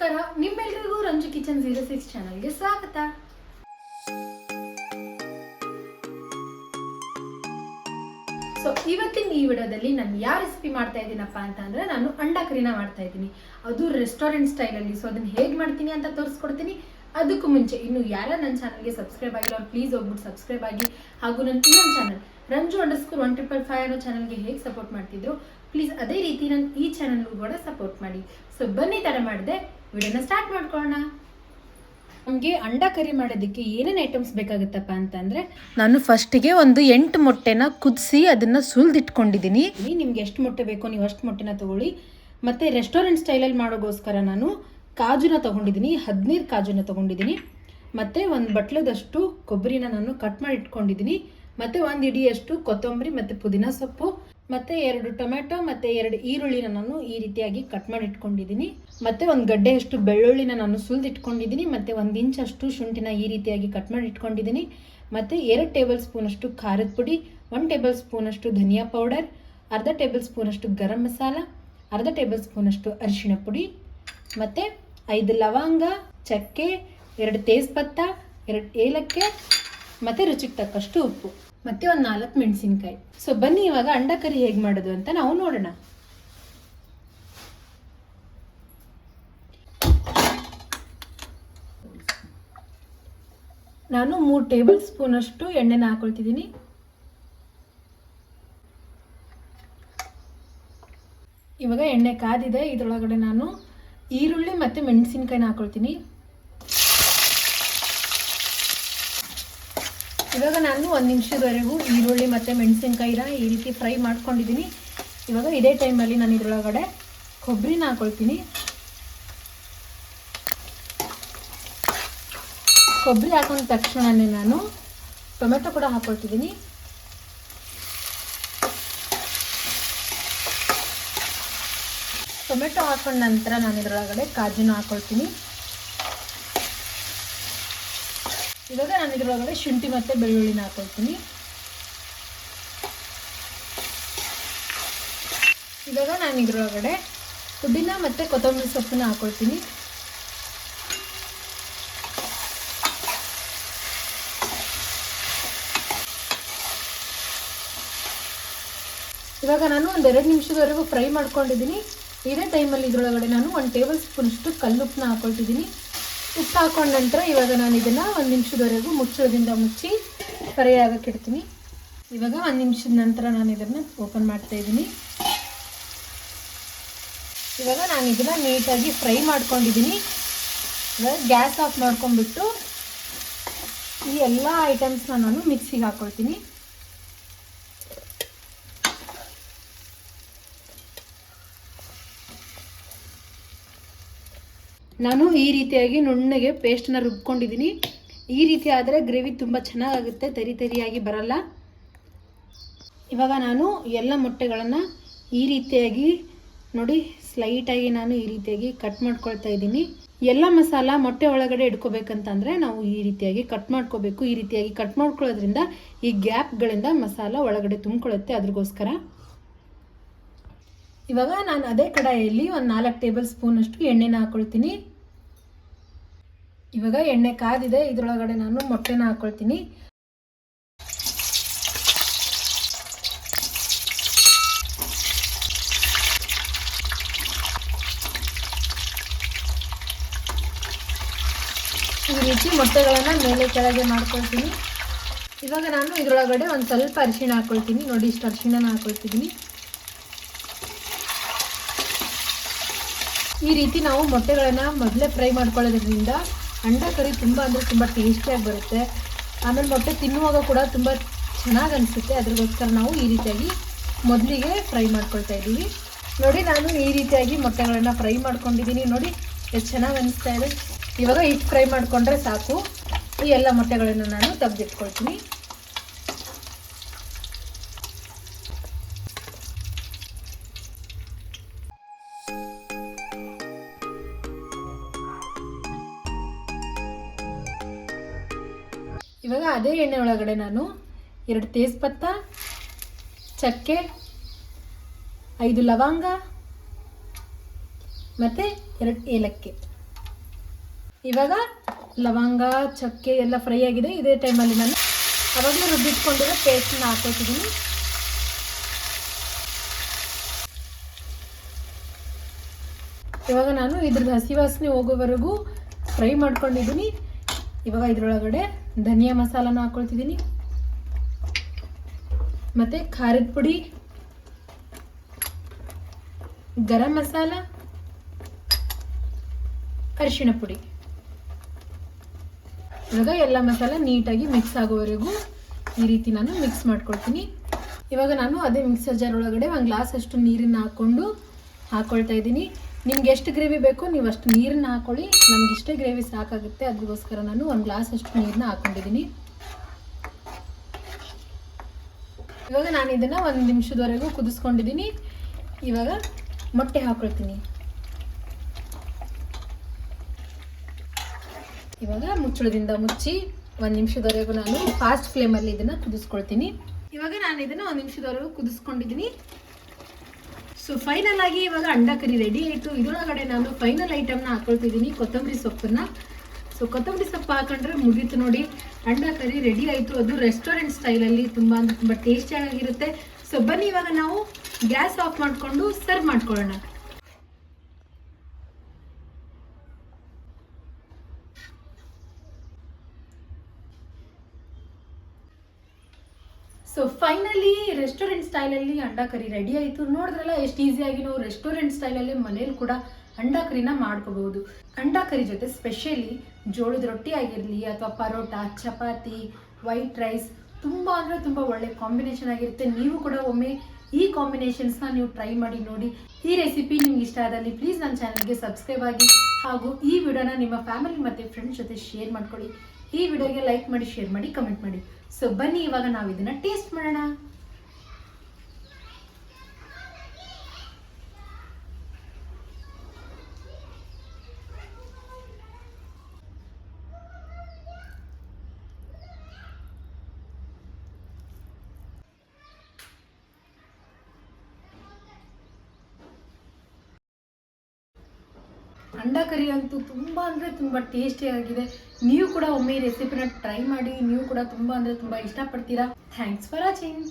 ನಮಸ್ಕಾರ ನಿಮ್ಮೆಲ್ಲರಿಗೂ Ranju kitchen zero six ಚಾನಲ್ಗೆ ಸ್ವಾಗತ. ಸೊ ಇವತ್ತಿನ ಈ ವಿಡಿಯೋದಲ್ಲಿ ನಾನು ಯಾವ ರೆಸಿಪಿ ಮಾಡ್ತಾ ಇದ್ದೀನಪ್ಪ ಅಂತ ಅಂದ್ರೆ ನಾನು ಅಂಡಾ ಕರಿನ ಮಾಡ್ತಾ ಇದ್ದೀನಿ. ಅದು ರೆಸ್ಟೋರೆಂಟ್ ಸ್ಟೈಲಲ್ಲಿ ಸೊ ಅದನ್ನ ಹೇಗೆ ಮಾಡ್ತೀನಿ ಅಂತ ತೋರಿಸ್ಕೊಡ್ತೀನಿ. ಅದಕ್ಕೂ ಮುಂಚೆ ಇನ್ನು ಯಾರ ನನ್ನ ಚಾನಲ್ಗೆ ಸಬ್ಸ್ಕ್ರೈಬ್ ಆಗಿಲ್ಲ ಅವ್ರು ಪ್ಲೀಸ್ ಹೋಗ್ಬಿಟ್ಟು ಸಬ್ಸ್ಕ್ರೈಬ್ ಆಗಿ. ಹಾಗೂ ನನ್ನ ಇನ್ನೊಂದು channel Ranju underscore one triple five ಅನ್ನೋ ಚಾನಲ್ಗೆ ಹೇಗೆ ಸಪೋರ್ಟ್ ಮಾಡ್ತಿದ್ರು ಪ್ಲೀಸ್ ಅದೇ ರೀತಿ ನನ್ನ ಈ ಚಾನಲ್ಗೂ ಕೂಡ ಸಪೋರ್ಟ್ ಮಾಡಿ. ಸೊ ಬನ್ನಿ ತಡ ಮಾಡಿದೆ ವಿಡಿಯೋನ ಸ್ಟಾರ್ಟ್ ಮಾಡ್ಕೊಳ್ಳೋಣ. ನಮಗೆ ಅಂಡ ಕರಿ ಮಾಡೋದಕ್ಕೆ ಏನೇನು ಐಟಮ್ಸ್ ಬೇಕಾಗುತ್ತಪ್ಪ ಅಂತಂದರೆ ನಾನು ಫಸ್ಟಿಗೆ ಒಂದು ಎಂಟು ಮೊಟ್ಟೆನ ಕುದಿಸಿ ಅದನ್ನು ಸುಲಿದಿಟ್ಕೊಂಡಿದ್ದೀನಿ ನಿಮ್ಗೆ ಎಷ್ಟು ಮೊಟ್ಟೆ ಬೇಕೋ ನೀವು ಅಷ್ಟು ಮೊಟ್ಟೆನ ತೊಗೊಳ್ಳಿ. ಮತ್ತು ರೆಸ್ಟೋರೆಂಟ್ ಸ್ಟೈಲಲ್ಲಿ ಮಾಡೋಗೋಸ್ಕರ ನಾನು ಕಾಜುನ ತೊಗೊಂಡಿದ್ದೀನಿ ಹದಿನೈದು ಕಾಜುನ ತೊಗೊಂಡಿದ್ದೀನಿ ಮತ್ತು ಒಂದು ಬಟ್ಲದಷ್ಟು ಕೊಬ್ಬರಿನ ನಾನು ಕಟ್ ಮಾಡಿ ಇಟ್ಕೊಂಡಿದ್ದೀನಿ ಮತ್ತು ಒಂದು ಇಡಿಯಷ್ಟು ಕೊತ್ತಂಬರಿ ಮತ್ತು ಪುದೀನ ಸೊಪ್ಪು. ಮತ್ತು ಎರಡು ಟೊಮೆಟೊ, ಮತ್ತು ಎರಡು ಈರುಳ್ಳಿನ ನಾನು ಈ ರೀತಿಯಾಗಿ ಕಟ್ ಮಾಡಿ ಇಟ್ಕೊಂಡಿದ್ದೀನಿ ಮತ್ತು ಒಂದು ಗಡ್ಡೆಯಷ್ಟು ಬೆಳ್ಳುಳ್ಳಿನ ನಾನು ಸುಲಿದಿಟ್ಕೊಂಡಿದ್ದೀನಿ. ಮತ್ತು ಒಂದು ಇಂಚಷ್ಟು ಶುಂಠಿನ ಈ ರೀತಿಯಾಗಿ ಕಟ್ ಮಾಡಿ ಇಟ್ಕೊಂಡಿದ್ದೀನಿ ಮತ್ತು ಎರಡು ಟೇಬಲ್ ಸ್ಪೂನಷ್ಟು ಖಾರದ ಪುಡಿ ಒನ್ ಟೇಬಲ್ ಸ್ಪೂನಷ್ಟು ಧನಿಯಾ ಪೌಡರ್, ಅರ್ಧ ಟೇಬಲ್ ಸ್ಪೂನಷ್ಟು ಗರಂ ಮಸಾಲ, ಅರ್ಧ ಟೇಬಲ್ ಸ್ಪೂನಷ್ಟು ಅರಿಶಿಣ ಪುಡಿ, ಮತ್ತು ಐದು ಲವಂಗ, ಚಕ್ಕೆ, ಎರಡು ತೇಜ್ಪತ್ತ ಎರಡು ಏಲಕ್ಕೆ, ಮತ್ತು ರುಚಿಗೆ ತಕ್ಕಷ್ಟು ಉಪ್ಪು. ಮತ್ತು ಒಂದು ನಾಲ್ಕು ಮೆಣಸಿನ್ಕಾಯಿ. ಸೊ ಬನ್ನಿ ಇವಾಗ ಅಂಡ ಕರಿ ಹೇಗೆ ಮಾಡೋದು ಅಂತ ನಾವು ನೋಡೋಣ. ನಾನು ಮೂರು ಟೇಬಲ್ ಸ್ಪೂನಷ್ಟು ಎಣ್ಣೆನ ಹಾಕೊಳ್ತಿದ್ದೀನಿ. ಇವಾಗ ಎಣ್ಣೆ ಕಾದಿದೆ, ಇದರೊಳಗಡೆ ನಾನು ಈರುಳ್ಳಿ ಮತ್ತು ಮೆಣಸಿನ್ಕಾಯಿನ ಹಾಕೊಳ್ತೀನಿ. ಇವಾಗ ನಾನು ಒಂದು ನಿಮಿಷದವರೆಗೂ ಈರುಳ್ಳಿ ಮತ್ತು ಮೆಣಸಿನ್ಕಾಯಿನ ಈ ರೀತಿ ಫ್ರೈ ಮಾಡ್ಕೊಂಡಿದ್ದೀನಿ. ಇವಾಗ ಇದೇ ಟೈಮಲ್ಲಿ ನಾನು ಇದರೊಳಗಡೆ ಕೊಬ್ಬರಿನ ಹಾಕೊಳ್ತೀನಿ. ಕೊಬ್ಬರಿ ಹಾಕೊಂಡ ತಕ್ಷಣವೇ ನಾನು ಟೊಮೆಟೊ ಕೂಡ ಹಾಕೊಳ್ತಿದ್ದೀನಿ. ಟೊಮೆಟೊ ಹಾಕೊಂಡ ನಂತರ ನಾನು ಇದರೊಳಗಡೆ ಕಾಜುನ ಹಾಕೊಳ್ತೀನಿ. ಇವಾಗ ನಾನು ಇದರೊಳಗಡೆ ಶುಂಠಿ ಮತ್ತು ಬೆಳ್ಳುಳ್ಳಿನ ಹಾಕೊಳ್ತೀನಿ. ಇವಾಗ ನಾನು ಇದರೊಳಗಡೆ ಪುದೀನ ಮತ್ತು ಕೊತ್ತಂಬರಿ ಸೊಪ್ಪನ್ನ ಹಾಕೊಳ್ತೀನಿ. ಇವಾಗ ನಾನು ಒಂದು ಎರಡು ನಿಮಿಷದವರೆಗೂ ಫ್ರೈ ಮಾಡ್ಕೊಂಡಿದ್ದೀನಿ. ಇದೇ ಟೈಮಲ್ಲಿ ಇದರೊಳಗಡೆ ನಾನು ಒಂದು ಟೇಬಲ್ ಸ್ಪೂನಷ್ಟು ಕಲ್ಲುಪ್ಪನ್ನ ಹಾಕೊಳ್ತಿದ್ದೀನಿ. ಉಪ್ಪು ಹಾಕೊಂಡ ನಂತರ ಇವಾಗ ನಾನು ಇದನ್ನು ಒಂದು ನಿಮಿಷದವರೆಗೂ ಮುಚ್ಚೋದ್ರಿಂದ ಮುಚ್ಚಿ ಫ್ರೈ ಇಡ್ತೀನಿ. ಇವಾಗ ಒಂದು ನಿಮಿಷದ ನಂತರ ನಾನು ಇದನ್ನು ಓಪನ್ ಮಾಡ್ತಾ ಇದ್ದೀನಿ. ಇವಾಗ ನಾನು ಇದನ್ನು ನೀಟಾಗಿ ಫ್ರೈ ಮಾಡ್ಕೊಂಡಿದ್ದೀನಿ. ಇವಾಗ ಗ್ಯಾಸ್ ಆಫ್ ಮಾಡ್ಕೊಂಡ್ಬಿಟ್ಟು ಈ ಎಲ್ಲ ಐಟಮ್ಸ್ನ ನಾನು ಮಿಕ್ಸಿಗೆ ಹಾಕ್ಕೊಳ್ತೀನಿ ನಾನು ಈ ರೀತಿಯಾಗಿ ನುಣ್ಣಗೆ ಪೇಸ್ಟನ್ನ ರುಬ್ಕೊಂಡಿದ್ದೀನಿ ಈ ರೀತಿ ಆದರೆ ಗ್ರೇವಿ ತುಂಬ ಚೆನ್ನಾಗಾಗುತ್ತೆ, ತರಿ ತರಿಯಾಗಿ ಬರಲ್ಲ. ಇವಾಗ ನಾನು ಎಲ್ಲ ಮೊಟ್ಟೆಗಳನ್ನು ಈ ರೀತಿಯಾಗಿ ನೋಡಿ ಸ್ಲೈಟಾಗಿ ನಾನು ಈ ರೀತಿಯಾಗಿ ಕಟ್ ಮಾಡ್ಕೊಳ್ತಾ ಇದ್ದೀನಿ. ಎಲ್ಲ ಮಸಾಲ ಮೊಟ್ಟೆ ಒಳಗಡೆ ಇಟ್ಕೋಬೇಕಂತಂದರೆ ನಾವು ಈ ರೀತಿಯಾಗಿ ಕಟ್ ಮಾಡ್ಕೋಬೇಕು. ಈ ರೀತಿಯಾಗಿ ಕಟ್ ಮಾಡ್ಕೊಳ್ಳೋದ್ರಿಂದ ಈ ಗ್ಯಾಪ್ಗಳಿಂದ ಮಸಾಲ ಒಳಗಡೆ ತುಂಬಿಕೊಳ್ಳುತ್ತೆ ಅದ್ರಗೋಸ್ಕರ. ಇವಾಗ ನಾನು ಅದೇ ಕಡಾಯಲ್ಲಿ ಒಂದು ನಾಲ್ಕು ಟೇಬಲ್ ಸ್ಪೂನಷ್ಟು ಎಣ್ಣೆನ ಹಾಕ್ಕೊಳ್ತೀನಿ ಇವಾಗ ಎಣ್ಣೆ ಕಾದಿದೆ, ಇದರೊಳಗಡೆ ನಾನು ಮೊಟ್ಟೆನ ಹಾಕ್ಕೊಳ್ತೀನಿ ಈ ರೀತಿ ಮೊಟ್ಟೆಗಳನ್ನು ಮೇಲೆ ಕೆಳಗೆ ಮಾಡ್ಕೊಳ್ತೀನಿ. ಇವಾಗ ನಾನು ಇದರೊಳಗಡೆ ಒಂದು ಸ್ವಲ್ಪ ಅರಿಶಿಣ ಹಾಕ್ಕೊಳ್ತೀನಿ ನೋಡಿ, ಇಷ್ಟು ಅರಿಶಿಣನ ಹಾಕೊಳ್ತಿದ್ದೀನಿ. ಈ ರೀತಿ ನಾವು ಮೊಟ್ಟೆಗಳನ್ನು ಮೊದಲೇ ಫ್ರೈ ಮಾಡ್ಕೊಳ್ಳೋದ್ರಿಂದ ಅಂಡ ಕರಿ ತುಂಬ ಅಂದರೆ ತುಂಬ ಟೇಸ್ಟಿಯಾಗಿ ಬರುತ್ತೆ. ಆಮೇಲೆ ಮೊಟ್ಟೆ ತಿನ್ನುವಾಗ ಕೂಡ ತುಂಬ ಚೆನ್ನಾಗಿ ಅನಿಸುತ್ತೆ. ಅದ್ರಗೋಸ್ಕರ ನಾವು ಈ ರೀತಿಯಾಗಿ ಮೊದಲಿಗೆ ಫ್ರೈ ಮಾಡ್ಕೊಳ್ತಾ ಇದ್ದೀವಿ. ನೋಡಿ, ನಾನು ಈ ರೀತಿಯಾಗಿ ಮೊಟ್ಟೆಗಳನ್ನು ಫ್ರೈ ಮಾಡ್ಕೊಂಡಿದ್ದೀನಿ. ನೋಡಿ, ಎಷ್ಟು ಚೆನ್ನಾಗಿ ಅನಿಸ್ತಾ ಇದೆ. ಇವಾಗ ಇಷ್ಟು ಫ್ರೈ ಮಾಡಿಕೊಂಡ್ರೆ ಸಾಕು. ಈ ಎಲ್ಲ ಮೊಟ್ಟೆಗಳನ್ನು ನಾನು ತೆಗೆದಿಟ್ಕೊಳ್ತೀನಿ. ಇವಾಗ ಅದೇ ಎಣ್ಣೆ ಒಳಗಡೆ ನಾನು ಎರಡು ತೇಜ್ಪತ್ತ, ಚಕ್ಕೆ, ಐದು ಲವಂಗ ಮತ್ತು ಎರಡು ಏಲಕ್ಕಿ. ಇವಾಗ ಲವಂಗ, ಚಕ್ಕೆ ಎಲ್ಲ ಫ್ರೈ ಆಗಿದೆ. ಇದೇ ಟೈಮಲ್ಲಿ ನಾನು ಅವಾಗಲೇ ರುಬ್ಬಿಟ್ಕೊಂಡಿರೋ ಪೇಸ್ಟನ್ನ ಹಾಕೋತಿದ್ದೀನಿ ಇವಾಗ ನಾನು ಇದ್ರದ್ದು ಹಸಿ ವಾಸನೆ ಹೋಗೋವರೆಗೂ ಫ್ರೈ ಮಾಡ್ಕೊಂಡಿದ್ದೀನಿ. ಇವಾಗ ಇದ್ರೊಳಗಡೆ ಧನಿಯಾ ಮಸಾಲಾನ ಹಾಕೊಳ್ತಿದ್ದೀನಿ. ಮತ್ತೆ ಖಾರದ ಪುಡಿ, ಗರಂ ಮಸಾಲ, ಅರಿಶಿಣ ಪುಡಿ. ಇವಾಗ ಎಲ್ಲ ಮಸಾಲ ನೀಟಾಗಿ ಮಿಕ್ಸ್ ಆಗೋವರೆಗೂ ಈ ರೀತಿ ನಾನು ಮಿಕ್ಸ್ ಮಾಡ್ಕೊಳ್ತೀನಿ. ಇವಾಗ ನಾನು ಅದೇ ಮಿಕ್ಸರ್ ಜಾರ್ ಒಳಗಡೆ ಒಂದು ಗ್ಲಾಸ್ ಅಷ್ಟು ನೀರನ್ನ ಹಾಕ್ಕೊಂಡು ಹಾಕ್ಕೊಳ್ತಾ ಇದ್ದೀನಿ. ನಿಮ್ಗೆ ಎಷ್ಟು ಗ್ರೇವಿ ಬೇಕು ನೀವು ಅಷ್ಟು ನೀರನ್ನ ಹಾಕೊಳ್ಳಿ. ನಮ್ಗೆ ಇಷ್ಟೇ ಗ್ರೇವಿ ಸಾಕಾಗುತ್ತೆ. ಅದಕ್ಕೋಸ್ಕರ ನಾನು ಒಂದು ಗ್ಲಾಸ್ ಅಷ್ಟು ನೀರನ್ನ ಹಾಕೊಂಡಿದ್ದೀನಿ. ಇವಾಗ ನಾನು ಇದನ್ನು ಒಂದು ನಿಮಿಷದವರೆಗೂ ಕುದಿಸ್ಕೊಂಡಿದ್ದೀನಿ. ಇವಾಗ ಮೊಟ್ಟೆ ಹಾಕೊಳ್ತೀನಿ. ಇವಾಗ ಮುಚ್ಚಳದಿಂದ ಮುಚ್ಚಿ ಒಂದು ನಿಮಿಷದವರೆಗೂ ನಾನು ಫಾಸ್ಟ್ ಫ್ಲೇಮಲ್ಲಿ ಇದನ್ನು ಕುದಿಸ್ಕೊಳ್ತೀನಿ. ಇವಾಗ ನಾನು ಇದನ್ನು ಒಂದು ನಿಮಿಷದವರೆಗೂ ಕುದಿಸ್ಕೊಂಡಿದ್ದೀನಿ. ಸೊ ಫೈನಲ್ ಆಗಿ ಇವಾಗ ಅಂಡ ಕರಿ ರೆಡಿ ಆಯಿತು. ಇದರೊಳಗಡೆ ನಾನು ಫೈನಲ್ ಐಟಮ್ನ ಹಾಕೊಳ್ತಿದ್ದೀನಿ. ಕೊತ್ತಂಬರಿ ಸೊಪ್ಪನ್ನು. ಸೊ ಕೊತ್ತಂಬರಿ ಸೊಪ್ಪು ಹಾಕೊಂಡ್ರೆ ಮುಗೀತು ನೋಡಿ. ಅಂಡ ಕರಿ ರೆಡಿ ಆಯಿತು. ಅದು ರೆಸ್ಟೋರೆಂಟ್ ಸ್ಟೈಲಲ್ಲಿ ತುಂಬ ಅಂದರೆ ತುಂಬ ಟೇಸ್ಟಿಯಾಗಿರುತ್ತೆ ಸೊ ಬನ್ನಿ ಇವಾಗ ನಾವು ಗ್ಯಾಸ್ ಆಫ್ ಮಾಡಿಕೊಂಡು ಸರ್ವ್ ಮಾಡ್ಕೊಳ್ಳೋಣ. ಸೊ ಫೈನಲಿ ರೆಸ್ಟೋರೆಂಟ್ ಸ್ಟೈಲಲ್ಲಿ ಅಂಡಾ ಕರಿ ರೆಡಿ ಆಯಿತು. ನೋಡಿದ್ರಲ್ಲ, ಎಷ್ಟು ಈಸಿಯಾಗಿ ನಾವು ರೆಸ್ಟೋರೆಂಟ್ ಸ್ಟೈಲಲ್ಲಿ ಮನೇಲಿ ಕೂಡ ಅಂಡಾ ಕರಿನ ಮಾಡ್ಕೋಬಹುದು ಅಂಡಾ ಕರಿ ಜೊತೆ ಸ್ಪೆಷಲಿ ಜೋಳದ ರೊಟ್ಟಿ ಆಗಿರಲಿ ಅಥವಾ ಪರೋಟ, ಚಪಾತಿ ವೈಟ್ ರೈಸ್ ತುಂಬ ಅಂದರೆ ತುಂಬ ಒಳ್ಳೆ ಕಾಂಬಿನೇಷನ್ ಆಗಿರುತ್ತೆ. ನೀವು ಕೂಡ ಒಮ್ಮೆ ಈ ಕಾಂಬಿನೇಷನ್ಸ್ನ ನೀವು ಟ್ರೈ ಮಾಡಿ ನೋಡಿ. ಈ ರೆಸಿಪಿ ನಿಮ್ಗೆ ಇಷ್ಟ ಆದಲ್ಲಿ ಪ್ಲೀಸ್ ನನ್ನ ಚಾನಲ್ಗೆ ಸಬ್ಸ್ಕ್ರೈಬ್ ಆಗಿ ಹಾಗೂ ಈ ವಿಡಿಯೋನ ನಿಮ್ಮ ಫ್ಯಾಮಿಲಿ ಮತ್ತು ಫ್ರೆಂಡ್ಸ್ ಜೊತೆ ಶೇರ್ ಮಾಡ್ಕೊಳ್ಳಿ. ಈ ವಿಡಿಯೋಗೆ ಲೈಕ್ ಮಾಡಿ ಶೇರ್ ಮಾಡಿ ಕಮೆಂಟ್ ಮಾಡಿ. ಸೊ ಬನ್ನಿ, ಇವಾಗ ನಾವು ಇದನ್ನ ಟೇಸ್ಟ್ ಮಾಡೋಣ. ಅಂಡಾ ಕರಿ ಅಂತೂ ತುಂಬ ಅಂದರೆ ತುಂಬ ಟೇಸ್ಟಿಯಾಗಿದೆ ನೀವು ಕೂಡ ಒಮ್ಮೆ ಈ ರೆಸಿಪಿನ ಟ್ರೈ ಮಾಡಿ, ನೀವು ಕೂಡ ತುಂಬ ಅಂದರೆ ತುಂಬ ಇಷ್ಟಪಡ್ತೀರಾ? Thanks for watching